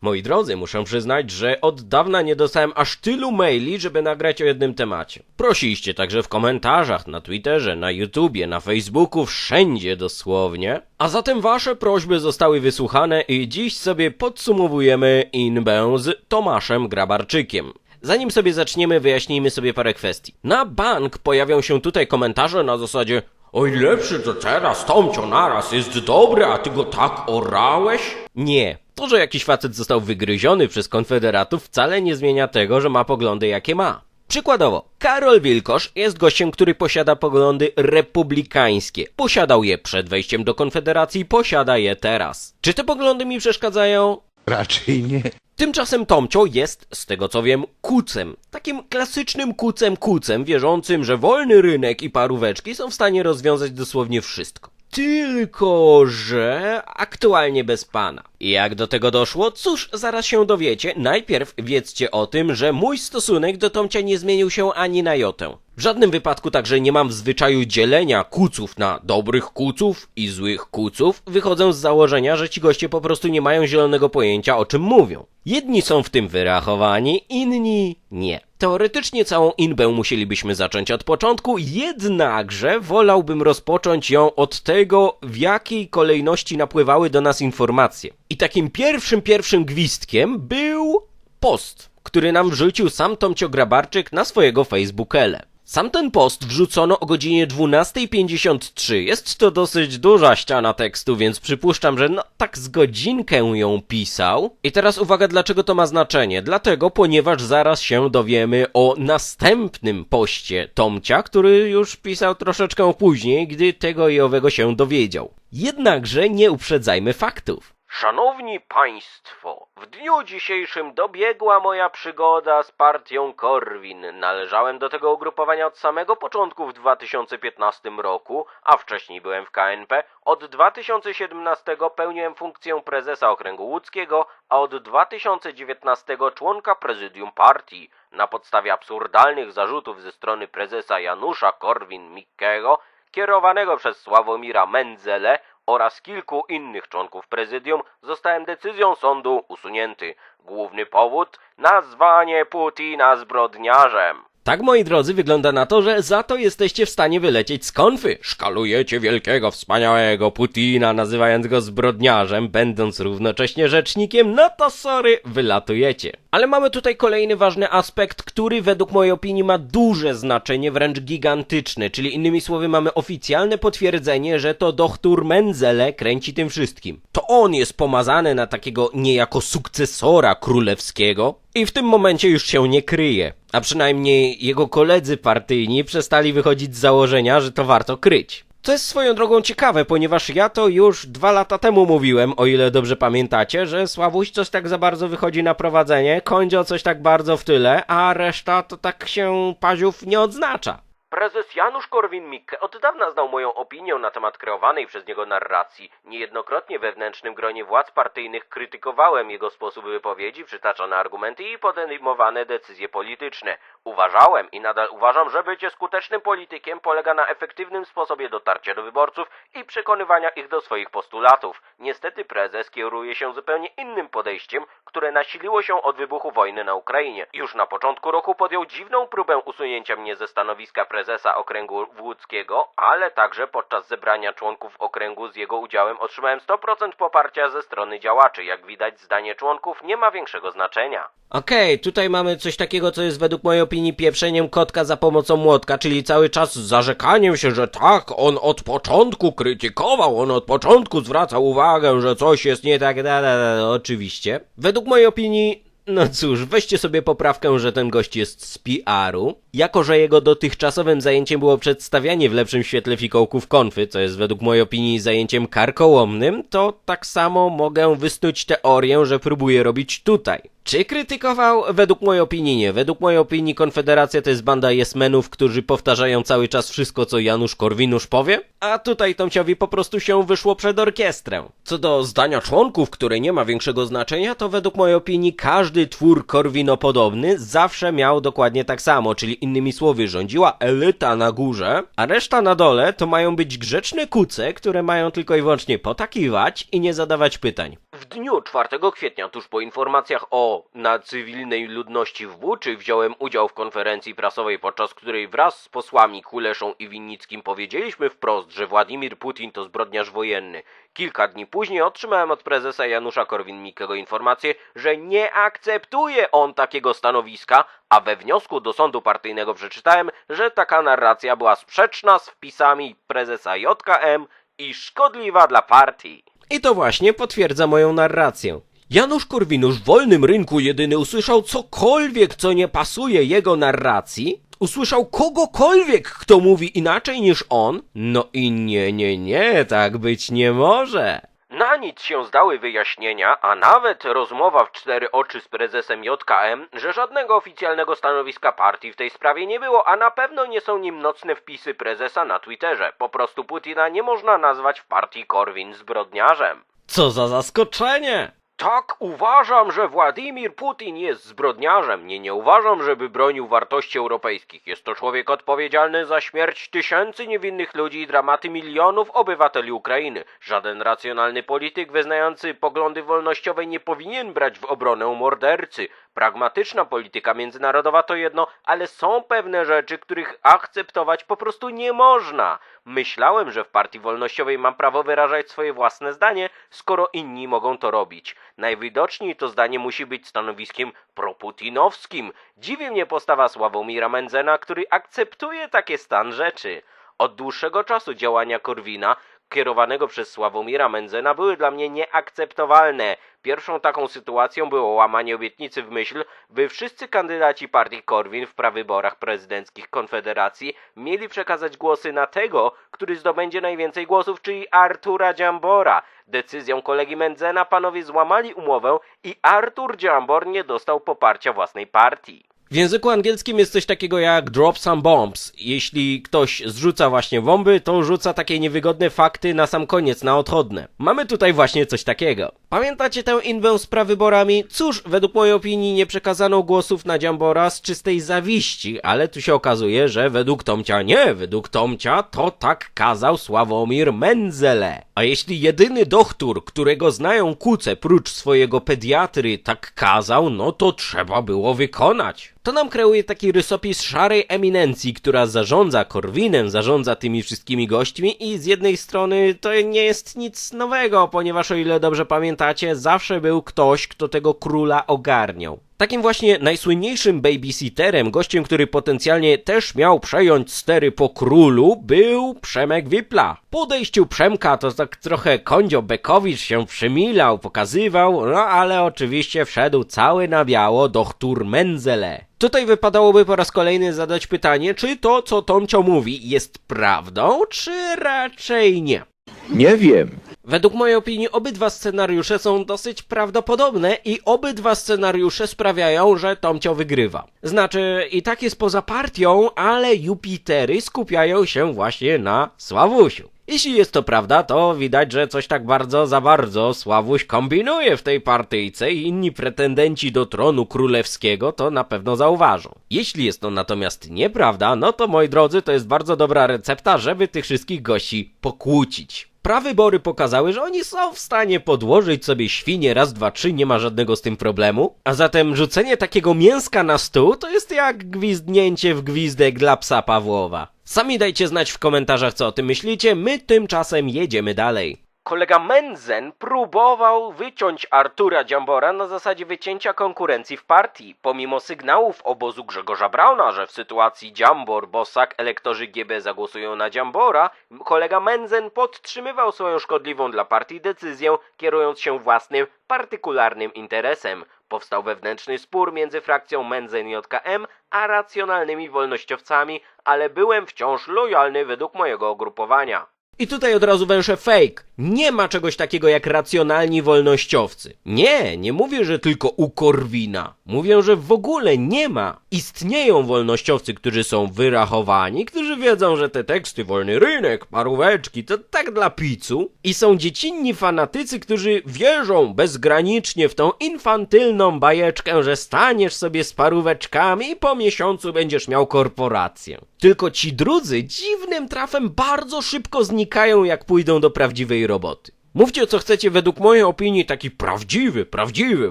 Moi drodzy, muszę przyznać, że od dawna nie dostałem aż tylu maili, żeby nagrać o jednym temacie. Prosiliście także w komentarzach, na Twitterze, na YouTubie, na Facebooku, wszędzie dosłownie. A zatem wasze prośby zostały wysłuchane i dziś sobie podsumowujemy inbę z Tomaszem Grabarczykiem. Zanim sobie zaczniemy, wyjaśnijmy sobie parę kwestii. Na bank pojawią się tutaj komentarze na zasadzie Oj, lepszy to teraz, Tomcio naraz jest dobry, a ty go tak orałeś? Nie. To, że jakiś facet został wygryziony przez konfederatów wcale nie zmienia tego, że ma poglądy jakie ma. Przykładowo, Karol Wilkosz jest gościem, który posiada poglądy republikańskie. Posiadał je przed wejściem do Konfederacji, posiada je teraz. Czy te poglądy mi przeszkadzają? Raczej nie. Tymczasem Tomcio jest, z tego co wiem, kucem. Takim klasycznym kucem kucem, wierzącym, że wolny rynek i paróweczki są w stanie rozwiązać dosłownie wszystko. Tylko, że aktualnie bez pana. Jak do tego doszło? Cóż, zaraz się dowiecie. Najpierw wiedzcie o tym, że mój stosunek do Tomcia nie zmienił się ani na jotę. W żadnym wypadku także nie mam w zwyczaju dzielenia kuców na dobrych kuców i złych kuców. Wychodzę z założenia, że ci goście po prostu nie mają zielonego pojęcia o czym mówią. Jedni są w tym wyrachowani, inni nie. Teoretycznie całą inbę musielibyśmy zacząć od początku, jednakże wolałbym rozpocząć ją od tego, w jakiej kolejności napływały do nas informacje. I takim pierwszym, pierwszym gwizdkiem był post, który nam wrzucił sam Tomcio Grabarczyk na swojego Facebookele. Sam ten post wrzucono o godzinie 12.53. Jest to dosyć duża ściana tekstu, więc przypuszczam, że no tak z godzinkę ją pisał. I teraz uwaga, dlaczego to ma znaczenie? Dlatego, ponieważ zaraz się dowiemy o następnym poście Tomcia, który już pisał troszeczkę później, gdy tego i owego się dowiedział. Jednakże nie uprzedzajmy faktów. Szanowni Państwo, w dniu dzisiejszym dobiegła moja przygoda z partią Korwin. Należałem do tego ugrupowania od samego początku w 2015 roku, a wcześniej byłem w KNP. Od 2017 pełniłem funkcję prezesa Okręgu Łódzkiego, a od 2019 członka prezydium partii. Na podstawie absurdalnych zarzutów ze strony prezesa Janusza Korwin-Mikkego, kierowanego przez Sławomira Mendzele, oraz kilku innych członków prezydium zostałem decyzją sądu usunięty. Główny powód? Nazwanie Putina zbrodniarzem. Tak, moi drodzy, wygląda na to, że za to jesteście w stanie wylecieć z konfy. Szkalujecie wielkiego, wspaniałego Putina, nazywając go zbrodniarzem, będąc równocześnie rzecznikiem, no to sorry, wylatujecie. Ale mamy tutaj kolejny ważny aspekt, który według mojej opinii ma duże znaczenie, wręcz gigantyczne, czyli innymi słowy mamy oficjalne potwierdzenie, że to doktor Menzele kręci tym wszystkim. To on jest pomazany na takiego niejako sukcesora królewskiego i w tym momencie już się nie kryje. A przynajmniej jego koledzy partyjni przestali wychodzić z założenia, że to warto kryć. To jest swoją drogą ciekawe, ponieważ ja to już dwa lata temu mówiłem, o ile dobrze pamiętacie, że Sławuś coś tak za bardzo wychodzi na prowadzenie, Kondzio coś tak bardzo w tyle, a reszta to tak się paziów nie odznacza. Prezes Janusz Korwin-Mikke od dawna znał moją opinię na temat kreowanej przez niego narracji. Niejednokrotnie we wewnętrznym gronie władz partyjnych krytykowałem jego sposób wypowiedzi, przytaczane argumenty i podejmowane decyzje polityczne. Uważałem i nadal uważam, że bycie skutecznym politykiem polega na efektywnym sposobie dotarcia do wyborców i przekonywania ich do swoich postulatów. Niestety prezes kieruje się zupełnie innym podejściem, które nasiliło się od wybuchu wojny na Ukrainie. Już na początku roku podjął dziwną próbę usunięcia mnie ze stanowiska prezesa okręgu łódzkiego, ale także podczas zebrania członków okręgu z jego udziałem otrzymałem 100% poparcia ze strony działaczy. Jak widać, zdanie członków nie ma większego znaczenia. Okej, tutaj mamy coś takiego, co jest według mojej opinii pieprzeniem kotka za pomocą młotka, czyli cały czas zarzekaniem się, że tak, on od początku krytykował, on od początku zwracał uwagę, że coś jest nie tak, da, da, da, oczywiście. Według mojej opinii no cóż, weźcie sobie poprawkę, że ten gość jest z PR-u. Jako, że jego dotychczasowym zajęciem było przedstawianie w lepszym świetle fikołków konfy, co jest według mojej opinii zajęciem karkołomnym, to tak samo mogę wysnuć teorię, że próbuje robić tutaj. Czy krytykował? Według mojej opinii nie. Według mojej opinii Konfederacja to jest banda jesmenów, którzy powtarzają cały czas wszystko, co Janusz Korwinusz powie, a tutaj Tomciowi po prostu się wyszło przed orkiestrę. Co do zdania członków, które nie ma większego znaczenia, to według mojej opinii każdy twór korwinopodobny zawsze miał dokładnie tak samo, czyli Innymi słowy, rządziła elita na górze, a reszta na dole to mają być grzeczne kuce, które mają tylko i wyłącznie potakiwać i nie zadawać pytań. W dniu 4 kwietnia, tuż po informacjach o na cywilnej ludności w Buczy, wziąłem udział w konferencji prasowej, podczas której wraz z posłami Kuleszą i Winnickim powiedzieliśmy wprost, że Władimir Putin to zbrodniarz wojenny. Kilka dni później otrzymałem od prezesa Janusza Korwin-Mikkego informację, że nie akceptuje on takiego stanowiska, a we wniosku do sądu partyjnego przeczytałem, że taka narracja była sprzeczna z wpisami prezesa JKM i szkodliwa dla partii. I to właśnie potwierdza moją narrację. Janusz Korwinusz w wolnym rynku jedyny usłyszał cokolwiek, co nie pasuje jego narracji, usłyszał kogokolwiek, kto mówi inaczej niż on, no i nie, nie, nie, tak być nie może. Na nic się zdały wyjaśnienia, a nawet rozmowa w cztery oczy z prezesem JKM, że żadnego oficjalnego stanowiska partii w tej sprawie nie było, a na pewno nie są nim nocne wpisy prezesa na Twitterze. Po prostu Putina nie można nazwać w partii Korwin zbrodniarzem. Co za zaskoczenie! Tak, uważam, że Władimir Putin jest zbrodniarzem. Nie, nie uważam, żeby bronił wartości europejskich. Jest to człowiek odpowiedzialny za śmierć tysięcy niewinnych ludzi i dramaty milionów obywateli Ukrainy. Żaden racjonalny polityk wyznający poglądy wolnościowe nie powinien brać w obronę mordercy. Pragmatyczna polityka międzynarodowa to jedno, ale są pewne rzeczy, których akceptować po prostu nie można. Myślałem, że w Partii Wolnościowej mam prawo wyrażać swoje własne zdanie, skoro inni mogą to robić. Najwidoczniej to zdanie musi być stanowiskiem proputinowskim. Dziwi mnie postawa Sławomira Menzena, który akceptuje takie stan rzeczy. Od dłuższego czasu działania Korwina, kierowanego przez Sławomira Menzena, były dla mnie nieakceptowalne. Pierwszą taką sytuacją było łamanie obietnicy w myśl, by wszyscy kandydaci partii Korwin w prawyborach prezydenckich Konfederacji mieli przekazać głosy na tego, który zdobędzie najwięcej głosów, czyli Artura Dziambora. Decyzją kolegi Menzena panowie złamali umowę i Artur Dziambor nie dostał poparcia własnej partii. W języku angielskim jest coś takiego jak drop some bombs. Jeśli ktoś zrzuca właśnie bomby, to rzuca takie niewygodne fakty na sam koniec, na odchodne. Mamy tutaj właśnie coś takiego. Pamiętacie tę inwę z prawyborami? Cóż, według mojej opinii nie przekazano głosów na Dziambora z czystej zawiści, ale tu się okazuje, że według Tomcia nie, według Tomcia to tak kazał Sławomir Menzele. A jeśli jedyny doktor, którego znają kuce prócz swojego pediatry tak kazał, no to trzeba było wykonać. To nam kreuje taki rysopis szarej eminencji, która zarządza Korwinem, zarządza tymi wszystkimi gośćmi i z jednej strony to nie jest nic nowego, ponieważ o ile dobrze pamiętacie, zawsze był ktoś, kto tego króla ogarniał. Takim właśnie najsłynniejszym babysitterem, gościem, który potencjalnie też miał przejąć stery po królu, był Przemek Wipla. Po odejściu Przemka to tak trochę Kondzio Bekowicz się przymilał, pokazywał, no ale oczywiście wszedł cały na biało doktor Menzele. Tutaj wypadałoby po raz kolejny zadać pytanie, czy to, co Tomcio mówi, jest prawdą, czy raczej nie. Nie wiem. Według mojej opinii obydwa scenariusze są dosyć prawdopodobne i obydwa scenariusze sprawiają, że Tomcio wygrywa. Znaczy, i tak jest poza partią, ale Jupitery skupiają się właśnie na Sławusiu. Jeśli jest to prawda, to widać, że coś tak bardzo za bardzo Sławuś kombinuje w tej partyjce i inni pretendenci do tronu królewskiego to na pewno zauważą. Jeśli jest to natomiast nieprawda, no to moi drodzy, to jest bardzo dobra recepta, żeby tych wszystkich gości pokłócić. Prawybory pokazały, że oni są w stanie podłożyć sobie świnie raz, dwa, trzy, nie ma żadnego z tym problemu. A zatem rzucenie takiego mięska na stół to jest jak gwizdnięcie w gwizdek dla psa Pawłowa. Sami dajcie znać w komentarzach, co o tym myślicie, my tymczasem jedziemy dalej. Kolega Menzen próbował wyciąć Artura Dziambora na zasadzie wycięcia konkurencji w partii. Pomimo sygnałów obozu Grzegorza Brauna, że w sytuacji Dziambor, Bosak, elektorzy GB zagłosują na Dziambora, kolega Menzen podtrzymywał swoją szkodliwą dla partii decyzję, kierując się własnym, partykularnym interesem. Powstał wewnętrzny spór między frakcją Menzen JKM a racjonalnymi wolnościowcami, ale byłem wciąż lojalny według mojego ugrupowania. I tutaj od razu węszę fake. Nie ma czegoś takiego jak racjonalni wolnościowcy. Nie, nie mówię, że tylko u Korwina. Mówię, że w ogóle nie ma. Istnieją wolnościowcy, którzy są wyrachowani, którzy wiedzą, że te teksty wolny rynek, paróweczki to tak dla picu. I są dziecinni fanatycy, którzy wierzą bezgranicznie w tą infantylną bajeczkę, że staniesz sobie z paróweczkami i po miesiącu będziesz miał korporację. Tylko ci drudzy dziwnym trafem bardzo szybko znikają, jak pójdą do prawdziwej roboty. Mówcie co chcecie, według mojej opinii taki prawdziwy, prawdziwy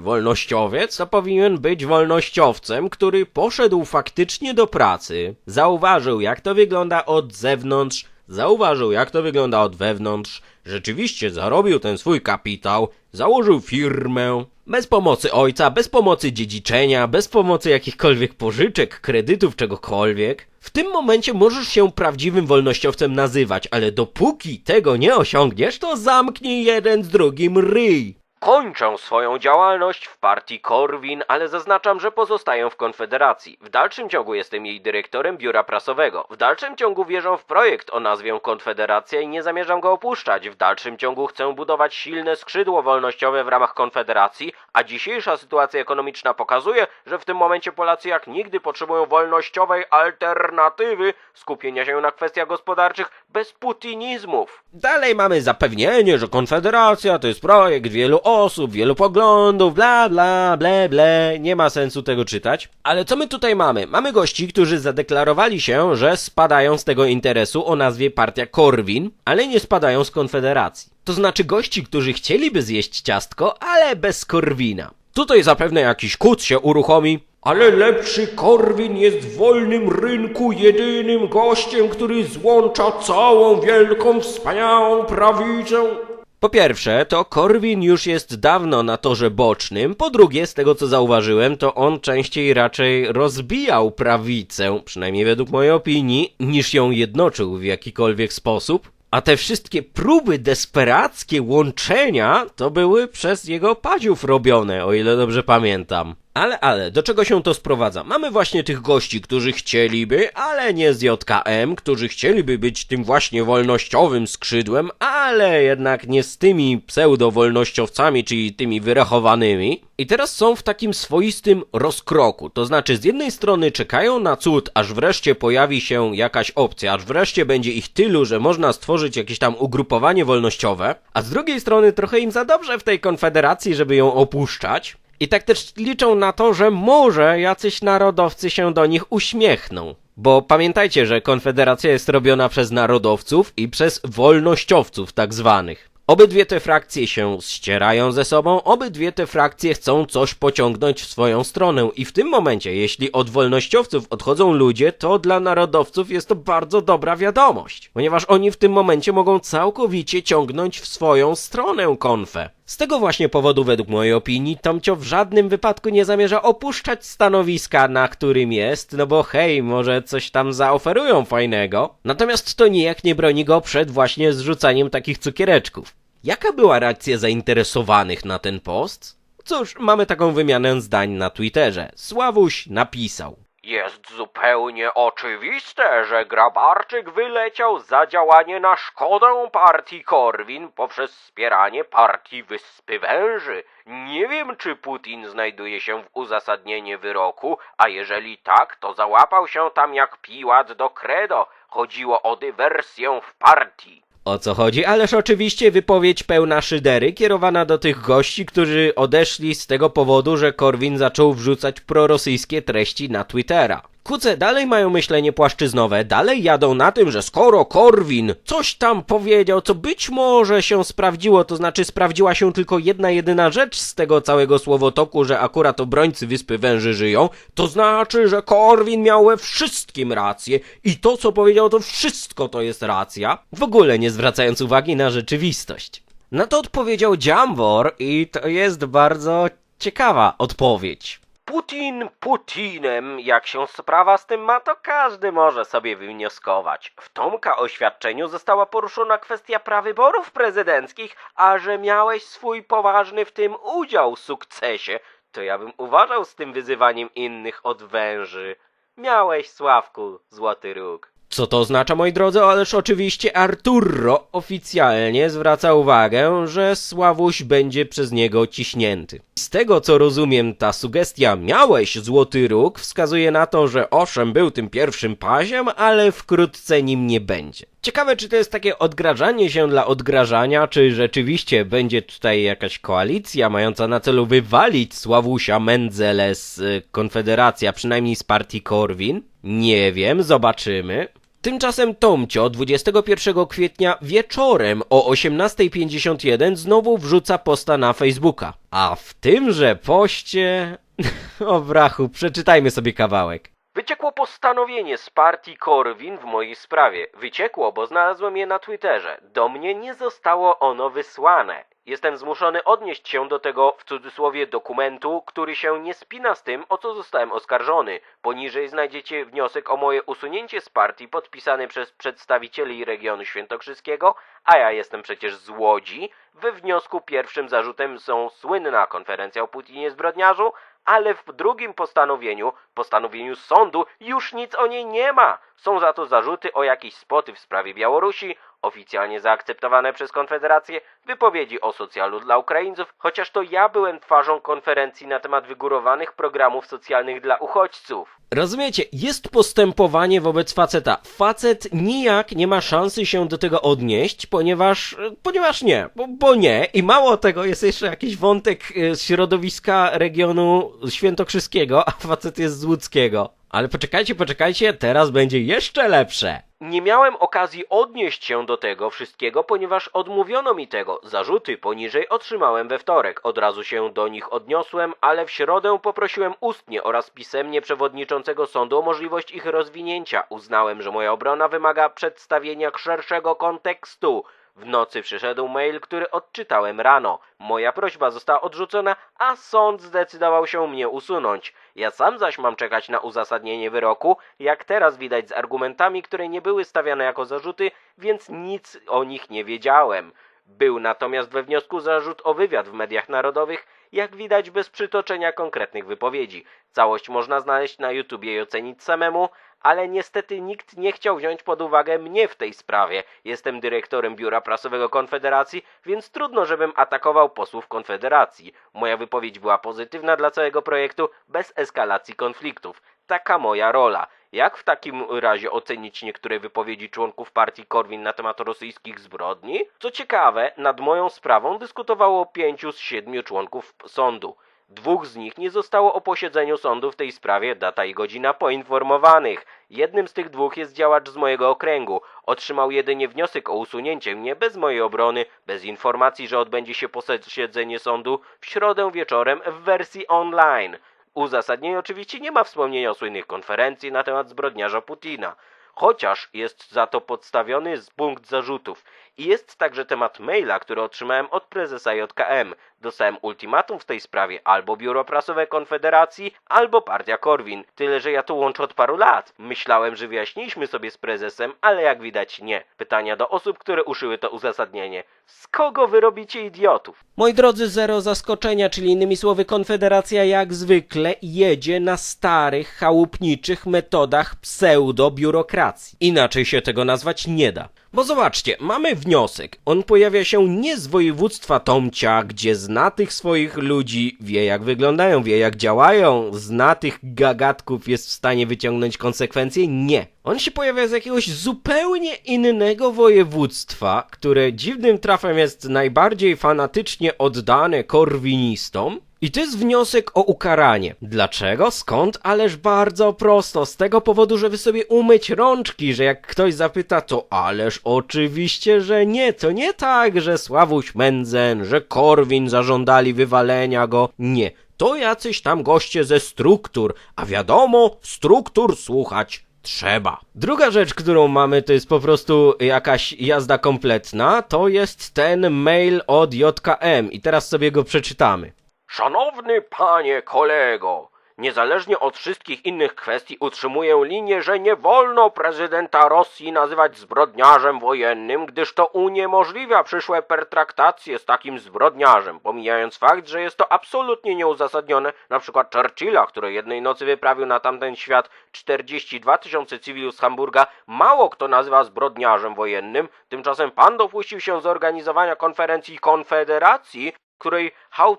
wolnościowiec to powinien być wolnościowcem, który poszedł faktycznie do pracy, zauważył jak to wygląda od zewnątrz, zauważył jak to wygląda od wewnątrz, rzeczywiście zarobił ten swój kapitał, założył firmę, bez pomocy ojca, bez pomocy dziedziczenia, bez pomocy jakichkolwiek pożyczek, kredytów, czegokolwiek. W tym momencie możesz się prawdziwym wolnościowcem nazywać, ale dopóki tego nie osiągniesz, to zamknij jeden z drugim ryj. Kończę swoją działalność w partii Korwin, ale zaznaczam, że pozostaję w Konfederacji. W dalszym ciągu jestem jej dyrektorem biura prasowego. W dalszym ciągu wierzę w projekt o nazwie Konfederacja i nie zamierzam go opuszczać. W dalszym ciągu chcę budować silne skrzydło wolnościowe w ramach Konfederacji, a dzisiejsza sytuacja ekonomiczna pokazuje, że w tym momencie Polacy jak nigdy potrzebują wolnościowej alternatywy, skupienia się na kwestiach gospodarczych bez putinizmów. Dalej mamy zapewnienie, że Konfederacja to jest projekt wielu osób, wielu poglądów, bla bla ble ble, nie ma sensu tego czytać. Ale co my tutaj mamy? Mamy gości, którzy zadeklarowali się, że spadają z tego interesu o nazwie Partia Korwin, ale nie spadają z Konfederacji. To znaczy gości, którzy chcieliby zjeść ciastko, ale bez Korwina. Tutaj zapewne jakiś kut się uruchomi, ale lepszy Korwin jest w wolnym rynku jedynym gościem, który złącza całą wielką, wspaniałą prawicę. Po pierwsze, to Korwin już jest dawno na torze bocznym. Po drugie, z tego co zauważyłem, to on częściej raczej rozbijał prawicę, przynajmniej według mojej opinii, niż ją jednoczył w jakikolwiek sposób. A te wszystkie próby desperackie łączenia to były przez jego padziów robione, o ile dobrze pamiętam. Ale, ale, do czego się to sprowadza? Mamy właśnie tych gości, którzy chcieliby, ale nie z JKM, którzy chcieliby być tym właśnie wolnościowym skrzydłem, ale jednak nie z tymi pseudo-wolnościowcami, czyli tymi wyrachowanymi. I teraz są w takim swoistym rozkroku, to znaczy z jednej strony czekają na cud, aż wreszcie pojawi się jakaś opcja, aż wreszcie będzie ich tylu, że można stworzyć jakieś tam ugrupowanie wolnościowe, a z drugiej strony trochę im za dobrze w tej konfederacji, żeby ją opuszczać. I tak też liczą na to, że może jacyś narodowcy się do nich uśmiechną. Bo pamiętajcie, że Konfederacja jest robiona przez narodowców i przez wolnościowców tak zwanych. Obydwie te frakcje się ścierają ze sobą, obydwie te frakcje chcą coś pociągnąć w swoją stronę i w tym momencie, jeśli od wolnościowców odchodzą ludzie, to dla narodowców jest to bardzo dobra wiadomość, ponieważ oni w tym momencie mogą całkowicie ciągnąć w swoją stronę konfę. Z tego właśnie powodu, według mojej opinii, Tomcio w żadnym wypadku nie zamierza opuszczać stanowiska, na którym jest, no bo hej, może coś tam zaoferują fajnego. Natomiast to nijak nie broni go przed właśnie zrzucaniem takich cukiereczków. Jaka była reakcja zainteresowanych na ten post? Cóż, mamy taką wymianę zdań na Twitterze. Sławuś napisał. Jest zupełnie oczywiste, że Grabarczyk wyleciał za działanie na szkodę partii Korwin poprzez wspieranie partii Wyspy Węży. Nie wiem, czy Putin znajduje się w uzasadnieniu wyroku, a jeżeli tak, to załapał się tam jak piłat do credo. Chodziło o dywersję w partii. O co chodzi? Ależ oczywiście wypowiedź pełna szydery, kierowana do tych gości, którzy odeszli z tego powodu, że Korwin zaczął wrzucać prorosyjskie treści na Twittera. Kuce dalej mają myślenie płaszczyznowe, dalej jadą na tym, że skoro Korwin coś tam powiedział, co być może się sprawdziło, to znaczy sprawdziła się tylko jedna jedyna rzecz z tego całego słowotoku, że akurat obrońcy Wyspy Węży żyją, to znaczy, że Korwin miał we wszystkim rację i to, co powiedział, to wszystko to jest racja, w ogóle nie zwracając uwagi na rzeczywistość. Na to odpowiedział Jambor i to jest bardzo ciekawa odpowiedź. Putin Putinem, jak się sprawa z tym ma, to każdy może sobie wywnioskować. W Tomka oświadczeniu została poruszona kwestia prawyborów prezydenckich, a że miałeś swój poważny w tym udział sukcesie, to ja bym uważał z tym wyzywaniem innych od węży. Miałeś, Sławku, złoty róg. Co to oznacza, moi drodzy? Ależ oczywiście Arturo oficjalnie zwraca uwagę, że Sławuś będzie przez niego ciśnięty. Z tego co rozumiem, ta sugestia miałeś złoty róg wskazuje na to, że owszem był tym pierwszym paziem, ale wkrótce nim nie będzie. Ciekawe, czy to jest takie odgrażanie się dla odgrażania, czy rzeczywiście będzie tutaj jakaś koalicja mająca na celu wywalić Sławusia Mendzele z y, Konfederacji, a przynajmniej z partii Korwin? Nie wiem, zobaczymy. Tymczasem Tomcio 21 kwietnia wieczorem o 18.51 znowu wrzuca posta na Facebooka. A w tymże poście... o brachu, przeczytajmy sobie kawałek. Wyciekło postanowienie z partii Korwin w mojej sprawie. Wyciekło, bo znalazłem je na Twitterze. Do mnie nie zostało ono wysłane. Jestem zmuszony odnieść się do tego w cudzysłowie dokumentu, który się nie spina z tym, o co zostałem oskarżony. Poniżej znajdziecie wniosek o moje usunięcie z partii podpisany przez przedstawicieli regionu świętokrzyskiego, a ja jestem przecież z Łodzi. We wniosku pierwszym zarzutem są słynna konferencja o Putinie zbrodniarzu, ale w drugim postanowieniu, postanowieniu sądu, już nic o niej nie ma. Są za to zarzuty o jakieś spoty w sprawie Białorusi, oficjalnie zaakceptowane przez Konfederację, wypowiedzi o socjalu dla Ukraińców, chociaż to ja byłem twarzą konferencji na temat wygórowanych programów socjalnych dla uchodźców. Rozumiecie, jest postępowanie wobec faceta. Facet nijak nie ma szansy się do tego odnieść, ponieważ, ponieważ nie, bo, bo nie. I mało tego, jest jeszcze jakiś wątek e, z środowiska regionu świętokrzyskiego, a facet jest z łódzkiego. Ale poczekajcie, poczekajcie, teraz będzie jeszcze lepsze. Nie miałem okazji odnieść się do tego wszystkiego, ponieważ odmówiono mi tego. Zarzuty poniżej otrzymałem we wtorek. Od razu się do nich odniosłem, ale w środę poprosiłem ustnie oraz pisemnie przewodniczącego sądu o możliwość ich rozwinięcia. Uznałem, że moja obrona wymaga przedstawienia szerszego kontekstu. W nocy przyszedł mail, który odczytałem rano. Moja prośba została odrzucona, a sąd zdecydował się mnie usunąć. Ja sam zaś mam czekać na uzasadnienie wyroku, jak teraz widać z argumentami, które nie były stawiane jako zarzuty, więc nic o nich nie wiedziałem. Był natomiast we wniosku zarzut o wywiad w mediach narodowych, jak widać bez przytoczenia konkretnych wypowiedzi. Całość można znaleźć na YouTubie i ocenić samemu, ale niestety nikt nie chciał wziąć pod uwagę mnie w tej sprawie. Jestem dyrektorem biura prasowego Konfederacji, więc trudno, żebym atakował posłów Konfederacji. Moja wypowiedź była pozytywna dla całego projektu, bez eskalacji konfliktów. Taka moja rola. Jak w takim razie ocenić niektóre wypowiedzi członków partii Korwin na temat rosyjskich zbrodni? Co ciekawe, nad moją sprawą dyskutowało pięciu z siedmiu członków sądu. Dwóch z nich nie zostało o posiedzeniu sądu w tej sprawie data i godzina poinformowanych. Jednym z tych dwóch jest działacz z mojego okręgu. Otrzymał jedynie wniosek o usunięcie mnie bez mojej obrony, bez informacji, że odbędzie się posiedzenie sądu w środę wieczorem w wersji online. Uzasadnienie oczywiście nie ma wspomnienia o słynnych konferencji na temat zbrodniarza Putina. Chociaż jest za to podstawiony z punkt zarzutów. Jest także temat maila, który otrzymałem od prezesa JKM. Dostałem ultimatum w tej sprawie albo Biuro Prasowe Konfederacji, albo Partia Korwin. Tyle, że ja tu łączę od paru lat. Myślałem, że wyjaśniliśmy sobie z prezesem, ale jak widać nie. Pytania do osób, które uszyły to uzasadnienie. Z kogo wy robicie idiotów? Moi drodzy, zero zaskoczenia, czyli innymi słowy Konfederacja jak zwykle jedzie na starych, chałupniczych metodach pseudo-biurokracji. Inaczej się tego nazwać nie da. Bo zobaczcie, mamy wniosek. On pojawia się nie z województwa Tomcia, gdzie zna tych swoich ludzi, wie jak wyglądają, wie jak działają, zna tych gagatków, jest w stanie wyciągnąć konsekwencje. Nie. On się pojawia z jakiegoś zupełnie innego województwa, które dziwnym trafem jest najbardziej fanatycznie oddane korwinistom, i to jest wniosek o ukaranie. Dlaczego? Skąd? Ależ bardzo prosto. Z tego powodu, żeby sobie umyć rączki, że jak ktoś zapyta, to ależ oczywiście, że nie. To nie tak, że Sławuś Mędzen, że Korwin zażądali wywalenia go. Nie. To jacyś tam goście ze struktur, a wiadomo, struktur słuchać trzeba. Druga rzecz, którą mamy, to jest po prostu jakaś jazda kompletna. To jest ten mail od JKM i teraz sobie go przeczytamy. Szanowny panie kolego, niezależnie od wszystkich innych kwestii utrzymuję linię, że nie wolno prezydenta Rosji nazywać zbrodniarzem wojennym, gdyż to uniemożliwia przyszłe pertraktacje z takim zbrodniarzem, pomijając fakt, że jest to absolutnie nieuzasadnione, na przykład Churchilla, który jednej nocy wyprawił na tamten świat 42 tysiące cywilów z Hamburga, mało kto nazywa zbrodniarzem wojennym, tymczasem pan dopuścił się zorganizowania konferencji Konfederacji, której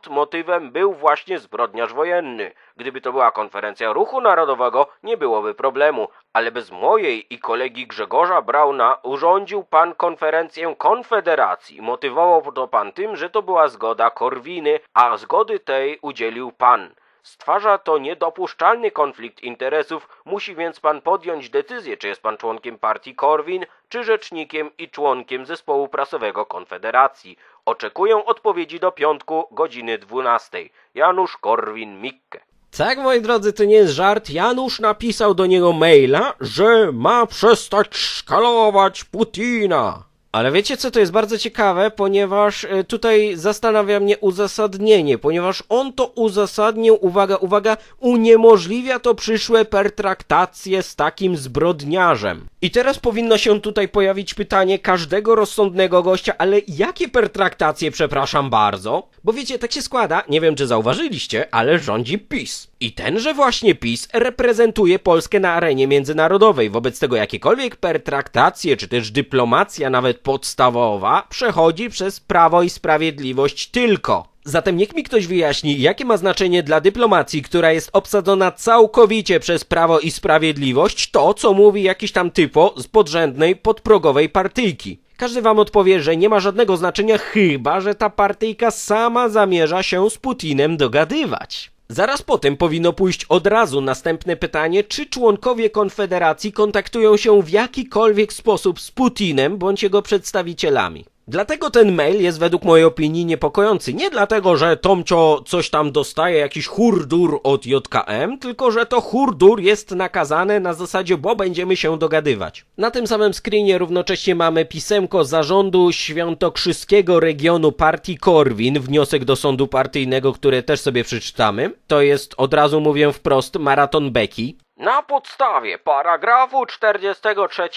motywem był właśnie zbrodniarz wojenny. Gdyby to była konferencja ruchu narodowego, nie byłoby problemu, ale bez mojej i kolegi Grzegorza Brauna urządził pan konferencję Konfederacji. Motywował to pan tym, że to była zgoda Korwiny, a zgody tej udzielił pan. Stwarza to niedopuszczalny konflikt interesów, musi więc pan podjąć decyzję, czy jest pan członkiem partii Korwin, czy rzecznikiem i członkiem zespołu prasowego Konfederacji. Oczekuję odpowiedzi do piątku, godziny 12. Janusz Korwin-Mikke. Tak, moi drodzy, to nie jest żart. Janusz napisał do niego maila, że ma przestać szkalować Putina. Ale wiecie co, to jest bardzo ciekawe, ponieważ e, tutaj zastanawia mnie uzasadnienie, ponieważ on to uzasadnił, uwaga, uwaga, uniemożliwia to przyszłe pertraktacje z takim zbrodniarzem. I teraz powinno się tutaj pojawić pytanie każdego rozsądnego gościa, ale jakie pertraktacje, przepraszam bardzo? Bo wiecie, tak się składa, nie wiem czy zauważyliście, ale rządzi PiS. I tenże właśnie PiS reprezentuje Polskę na arenie międzynarodowej. Wobec tego jakiekolwiek pertraktacje, czy też dyplomacja nawet podstawowa, przechodzi przez Prawo i Sprawiedliwość tylko. Zatem niech mi ktoś wyjaśni, jakie ma znaczenie dla dyplomacji, która jest obsadzona całkowicie przez Prawo i Sprawiedliwość, to, co mówi jakiś tam typo z podrzędnej, podprogowej partyjki. Każdy wam odpowie, że nie ma żadnego znaczenia, chyba że ta partyjka sama zamierza się z Putinem dogadywać. Zaraz potem powinno pójść od razu następne pytanie, czy członkowie Konfederacji kontaktują się w jakikolwiek sposób z Putinem bądź jego przedstawicielami. Dlatego ten mail jest według mojej opinii niepokojący. Nie dlatego, że Tomcio coś tam dostaje, jakiś hurdur od JKM, tylko że to hurdur jest nakazane na zasadzie, bo będziemy się dogadywać. Na tym samym screenie równocześnie mamy pisemko zarządu świętokrzyskiego regionu partii Korwin, wniosek do sądu partyjnego, które też sobie przeczytamy. To jest, od razu mówię wprost, maraton Beki. Na podstawie paragrafu 43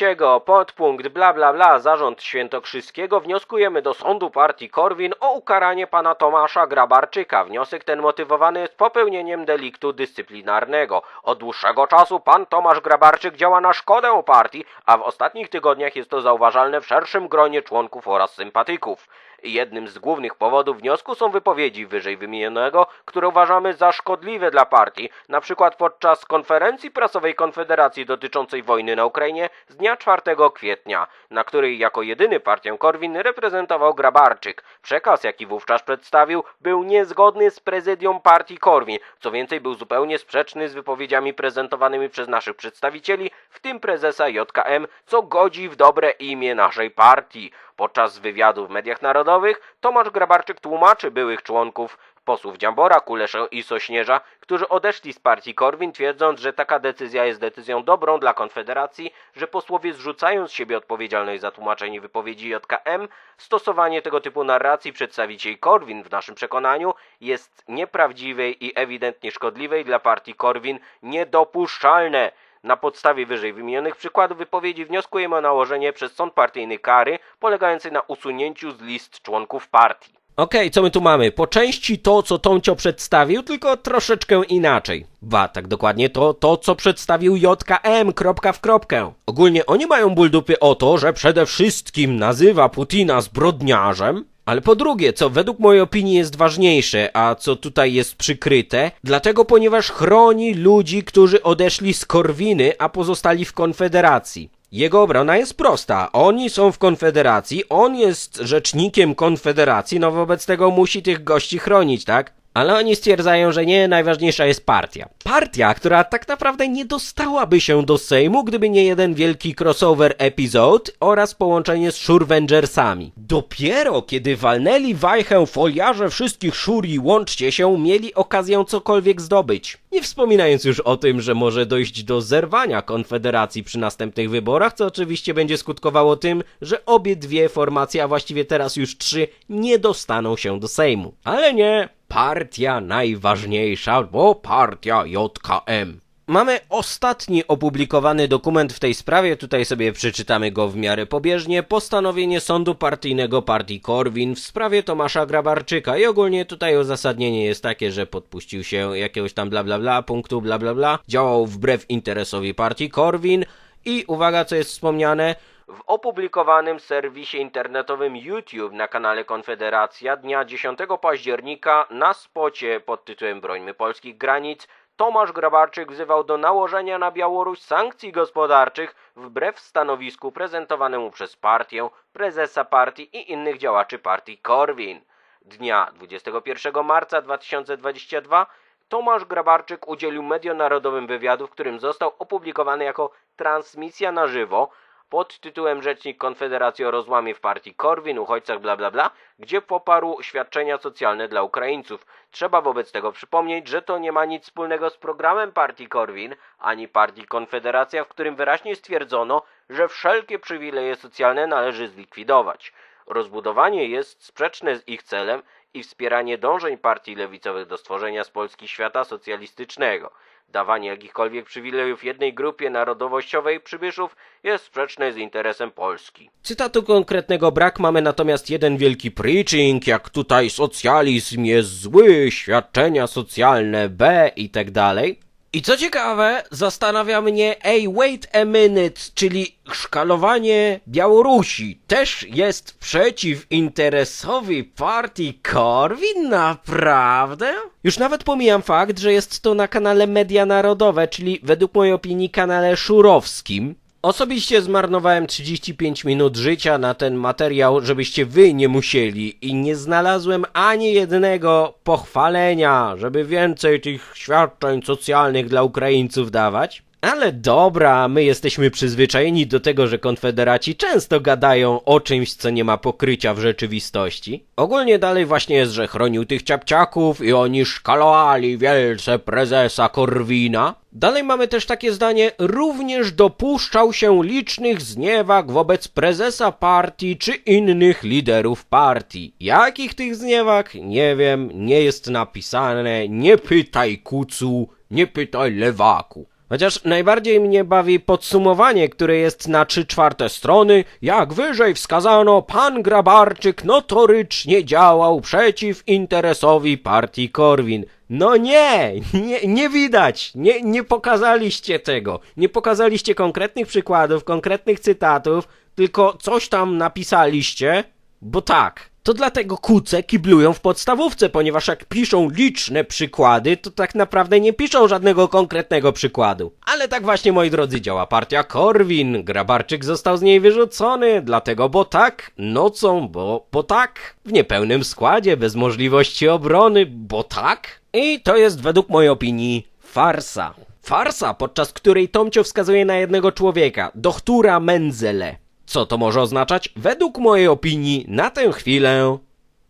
podpunkt bla bla bla Zarząd Świętokrzyskiego wnioskujemy do sądu partii Korwin o ukaranie pana Tomasza Grabarczyka. Wniosek ten motywowany jest popełnieniem deliktu dyscyplinarnego. Od dłuższego czasu pan Tomasz Grabarczyk działa na szkodę partii, a w ostatnich tygodniach jest to zauważalne w szerszym gronie członków oraz sympatyków. Jednym z głównych powodów wniosku są wypowiedzi wyżej wymienionego, które uważamy za szkodliwe dla partii, na przykład podczas konferencji prasowej Konfederacji dotyczącej wojny na Ukrainie z dnia 4 kwietnia, na której jako jedyny partię Korwin reprezentował Grabarczyk. Przekaz, jaki wówczas przedstawił, był niezgodny z prezydium partii Korwin, co więcej był zupełnie sprzeczny z wypowiedziami prezentowanymi przez naszych przedstawicieli, w tym prezesa JKM, co godzi w dobre imię naszej partii. Podczas wywiadu w mediach narodowych Tomasz Grabarczyk tłumaczy byłych członków posłów Dziambora, Kuleszę i Sośnierza, którzy odeszli z partii Korwin, twierdząc, że taka decyzja jest decyzją dobrą dla Konfederacji, że posłowie zrzucają z siebie odpowiedzialność za tłumaczenie wypowiedzi JKM, stosowanie tego typu narracji przedstawicieli Korwin w naszym przekonaniu jest nieprawdziwej i ewidentnie szkodliwej dla partii Korwin niedopuszczalne. Na podstawie wyżej wymienionych przykładów wypowiedzi wnioskujemy o nałożenie przez sąd partyjny kary polegającej na usunięciu z list członków partii. Okej, okay, co my tu mamy? Po części to, co Tomcio przedstawił, tylko troszeczkę inaczej. Ba, tak dokładnie to, to, co przedstawił JKM, kropka w kropkę. Ogólnie oni mają ból dupy o to, że przede wszystkim nazywa Putina zbrodniarzem, ale po drugie, co według mojej opinii jest ważniejsze, a co tutaj jest przykryte, dlatego ponieważ chroni ludzi, którzy odeszli z Korwiny, a pozostali w Konfederacji. Jego obrona jest prosta. Oni są w Konfederacji, on jest rzecznikiem Konfederacji, no wobec tego musi tych gości chronić, tak? Ale oni stwierdzają, że nie, najważniejsza jest partia. Partia, która tak naprawdę nie dostałaby się do Sejmu, gdyby nie jeden wielki crossover epizod oraz połączenie z Shurevengersami. Dopiero kiedy walnęli wajchę foliarze wszystkich Shuri łączcie się, mieli okazję cokolwiek zdobyć. Nie wspominając już o tym, że może dojść do zerwania Konfederacji przy następnych wyborach, co oczywiście będzie skutkowało tym, że obie dwie formacje, a właściwie teraz już trzy, nie dostaną się do Sejmu. Ale nie, partia najważniejsza, bo partia JKM. Mamy ostatni opublikowany dokument w tej sprawie, tutaj sobie przeczytamy go w miarę pobieżnie. Postanowienie sądu partyjnego partii Korwin w sprawie Tomasza Grabarczyka. I ogólnie tutaj uzasadnienie jest takie, że podpuścił się jakiegoś tam bla bla bla, punktu bla bla bla, działał wbrew interesowi partii Korwin. I uwaga co jest wspomniane, w opublikowanym serwisie internetowym YouTube na kanale Konfederacja dnia 10 października na spocie pod tytułem Brońmy polskich granic Tomasz Grabarczyk wzywał do nałożenia na Białoruś sankcji gospodarczych wbrew stanowisku prezentowanemu przez partię, prezesa partii i innych działaczy partii Korwin. Dnia 21 marca 2022 Tomasz Grabarczyk udzielił medionarodowym wywiadu, w którym został opublikowany jako transmisja na żywo pod tytułem Rzecznik Konfederacji o rozłamie w partii Korwin, uchodźcach bla bla bla, gdzie poparł świadczenia socjalne dla Ukraińców. Trzeba wobec tego przypomnieć, że to nie ma nic wspólnego z programem partii Korwin, ani partii Konfederacja, w którym wyraźnie stwierdzono, że wszelkie przywileje socjalne należy zlikwidować. Rozbudowanie jest sprzeczne z ich celem i wspieranie dążeń partii lewicowych do stworzenia z Polski świata socjalistycznego. Dawanie jakichkolwiek przywilejów jednej grupie narodowościowej przybyszów jest sprzeczne z interesem Polski. Cytatu konkretnego brak, mamy natomiast jeden wielki preaching, jak tutaj socjalizm jest zły, świadczenia socjalne B i tak dalej. I co ciekawe, zastanawia mnie, ej, wait a minute, czyli szkalowanie Białorusi też jest przeciw interesowi partii Korwin? Naprawdę? Już nawet pomijam fakt, że jest to na kanale Media Narodowe, czyli według mojej opinii kanale szurowskim. Osobiście zmarnowałem 35 minut życia na ten materiał, żebyście wy nie musieli i nie znalazłem ani jednego pochwalenia, żeby więcej tych świadczeń socjalnych dla Ukraińców dawać. Ale dobra, my jesteśmy przyzwyczajeni do tego, że konfederaci często gadają o czymś, co nie ma pokrycia w rzeczywistości. Ogólnie dalej właśnie jest, że chronił tych ciapciaków i oni szkalowali wielce prezesa Korwina. Dalej mamy też takie zdanie, również dopuszczał się licznych zniewag wobec prezesa partii czy innych liderów partii. Jakich tych zniewag? Nie wiem, nie jest napisane, nie pytaj kucu, nie pytaj lewaku. Chociaż najbardziej mnie bawi podsumowanie, które jest na trzy czwarte strony. Jak wyżej wskazano, pan Grabarczyk notorycznie działał przeciw interesowi partii Korwin. No nie, nie, nie widać, nie, nie pokazaliście tego. Nie pokazaliście konkretnych przykładów, konkretnych cytatów, tylko coś tam napisaliście, bo tak. To dlatego kuce kiblują w podstawówce, ponieważ jak piszą liczne przykłady, to tak naprawdę nie piszą żadnego konkretnego przykładu. Ale tak właśnie, moi drodzy, działa partia Korwin. Grabarczyk został z niej wyrzucony, dlatego bo tak, nocą, bo, bo tak, w niepełnym składzie, bez możliwości obrony, bo tak. I to jest według mojej opinii farsa. Farsa, podczas której Tomcio wskazuje na jednego człowieka, doktora Menzele. Co to może oznaczać? Według mojej opinii na tę chwilę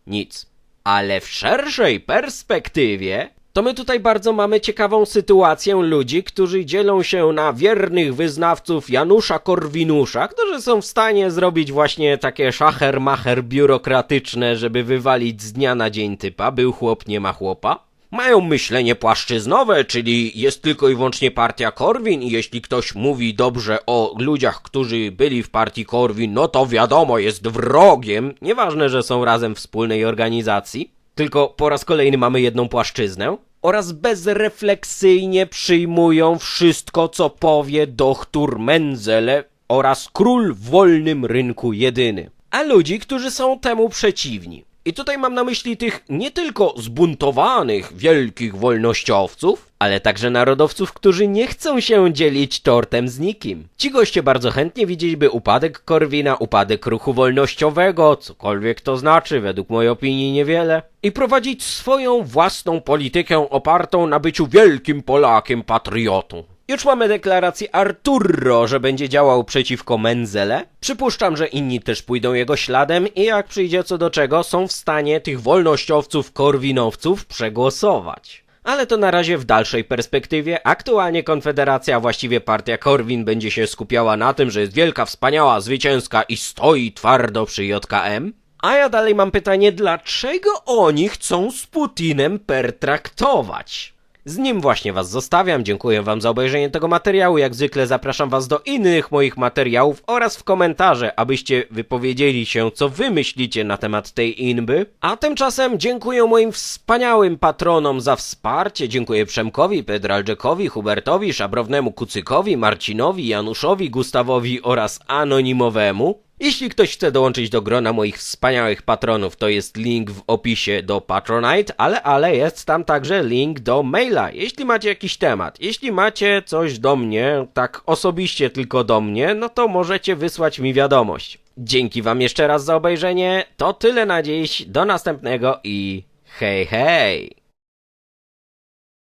nic. Ale w szerszej perspektywie to my tutaj bardzo mamy ciekawą sytuację ludzi, którzy dzielą się na wiernych wyznawców Janusza Korwinusza, którzy są w stanie zrobić właśnie takie szacher-macher biurokratyczne, żeby wywalić z dnia na dzień typa, był chłop, nie ma chłopa mają myślenie płaszczyznowe, czyli jest tylko i wyłącznie partia Korwin i jeśli ktoś mówi dobrze o ludziach, którzy byli w partii Korwin, no to wiadomo, jest wrogiem. Nieważne, że są razem w wspólnej organizacji, tylko po raz kolejny mamy jedną płaszczyznę. Oraz bezrefleksyjnie przyjmują wszystko, co powie doktor Menzele oraz król w wolnym rynku jedyny. A ludzi, którzy są temu przeciwni. I tutaj mam na myśli tych nie tylko zbuntowanych wielkich wolnościowców, ale także narodowców, którzy nie chcą się dzielić tortem z nikim. Ci goście bardzo chętnie widzieliby upadek Korwina, upadek ruchu wolnościowego, cokolwiek to znaczy, według mojej opinii niewiele, i prowadzić swoją własną politykę opartą na byciu wielkim Polakiem patriotą. Już mamy deklarację Arturo, że będzie działał przeciwko Menzele. Przypuszczam, że inni też pójdą jego śladem i jak przyjdzie co do czego, są w stanie tych wolnościowców, korwinowców przegłosować. Ale to na razie w dalszej perspektywie. Aktualnie Konfederacja, właściwie partia Korwin, będzie się skupiała na tym, że jest wielka, wspaniała, zwycięska i stoi twardo przy JKM. A ja dalej mam pytanie, dlaczego oni chcą z Putinem pertraktować? Z nim właśnie was zostawiam. Dziękuję wam za obejrzenie tego materiału. Jak zwykle zapraszam was do innych moich materiałów oraz w komentarze, abyście wypowiedzieli się, co wy myślicie na temat tej inby. A tymczasem dziękuję moim wspaniałym patronom za wsparcie. Dziękuję Przemkowi, Pedraldziekowi, Hubertowi, Szabrownemu Kucykowi, Marcinowi, Januszowi, Gustawowi oraz Anonimowemu. Jeśli ktoś chce dołączyć do grona moich wspaniałych patronów, to jest link w opisie do Patronite, ale, ale jest tam także link do maila. Jeśli macie jakiś temat, jeśli macie coś do mnie, tak osobiście tylko do mnie, no to możecie wysłać mi wiadomość. Dzięki wam jeszcze raz za obejrzenie, to tyle na dziś, do następnego i hej hej!